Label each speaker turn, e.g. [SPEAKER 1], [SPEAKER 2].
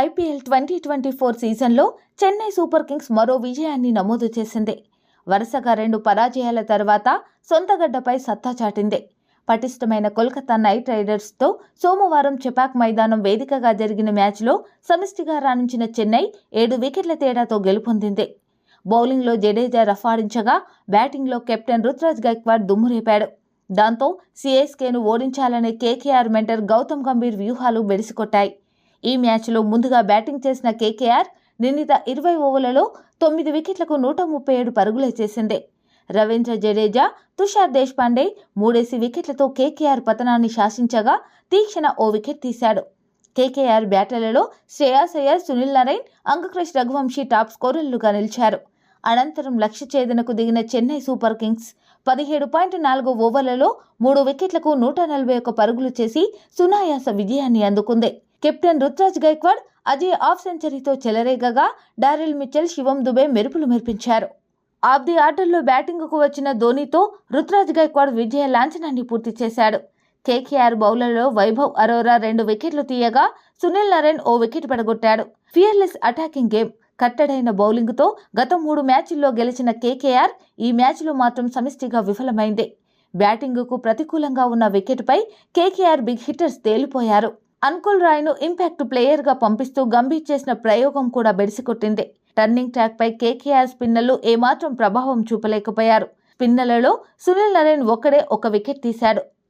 [SPEAKER 1] IPL twenty twenty four సీజన్లో Chennai super Kings మరో విజయాన్ని నమోదు చేసింది. వరుసగా రెండు పరాజయాల తర్వాత సొంతగడ్డపై సత్తా చాటింది. పటిష్టమైన కోల్కతా నైట్ రైడర్స్తో సోమవారం చెపాక్ మైదానం వేదికగా జరిగిన మ్యాచ్లో సమిష్టిగా రాణించిన చెన్నై ఏడు వికెట్ల తేడాతో గెలుపొందింది. బౌలింగ్లో జడేజా రఫాడించగా బ్యాటింగ్లో కెప్టెన్ రుతురాజ్ గైక్వాడ్ దుమ్మురేపాడు. దాంతో సిఎస్కేను ఓడించాలనే కేకేఆర్ మెంటర్ గౌతమ్ గంభీర్ వ్యూహాలు బెడిసికొట్టాయి. ఈ మ్యాచ్లో ముందుగా బ్యాటింగ్ చేసిన కేకేఆర్ నిర్ణీత ఇరవై ఓవర్లలో తొమ్మిది వికెట్లకు నూట ముప్పై ఏడు పరుగులే చేసింది. రవీంద్ర జడేజా తుషార్ దేశ్పాండే మూడేసి వికెట్లతో కేకేఆర్ పతనాన్ని శాసించగా తీక్షణ ఓ వికెట్ తీశాడు. కేకేఆర్ బ్యాటర్లలో శ్రేయాస్ అయ్యర్ సునీల్ నారాయణ్ అంగక్రష్ రఘువంశీ టాప్ స్కోరర్లుగా నిలిచారు. అనంతరం లక్ష్య ఛేదనకు దిగిన చెన్నై సూపర్ కింగ్స్ పదిహేడు పాయింట్ నాలుగు ఓవర్లలో మూడు వికెట్లకు నూట నలభై ఒక్క పరుగులు చేసి సునాయాస విజయాన్ని అందుకుంది. కెప్టెన్ రుతురాజ్ గైక్వాడ్ అజయ్ ఆఫ్ సెంచరీతో చెలరేగగా డారిల్ మిచెల్ శివం దుబే మెరుపులు మెరిపించారు. ఆఫ్ ది ఆర్డర్లో బ్యాటింగ్కు వచ్చిన ధోనీతో రుతురాజ్ గైక్వాడ్ విజయ లాంఛనాన్ని పూర్తి చేశాడు. కేకేఆర్ బౌలర్లో వైభవ్ అరోరా రెండు వికెట్లు తీయగా సునీల్ నరేన్ ఓ వికెట్ పడగొట్టాడు. Fearless attacking game. కట్టడైన బౌలింగ్తో గత మూడు మ్యాచ్ల్లో గెలిచిన కేకేఆర్ ఈ మ్యాచ్లో మాత్రం సమిష్టిగా విఫలమైంది. బ్యాటింగుకు ప్రతికూలంగా ఉన్న వికెట్పై కేకేఆర్ బిగ్ హిట్టర్స్ తేలిపోయారు. అంకుల్ రాయ్ను ఇంపాక్ట్ ప్లేయర్గా పంపిస్తూ గంభీర్ చేసిన ప్రయోగం కూడా బెడిసికొట్టింది. టర్నింగ్ ట్రాక్పై కేకేఆర్ స్పిన్నర్లు ఏమాత్రం ప్రభావం చూపలేకపోయారు. స్పిన్నర్లలో సునీల్ నరేన్ ఒక్కడే ఒక వికెట్ తీశాడు.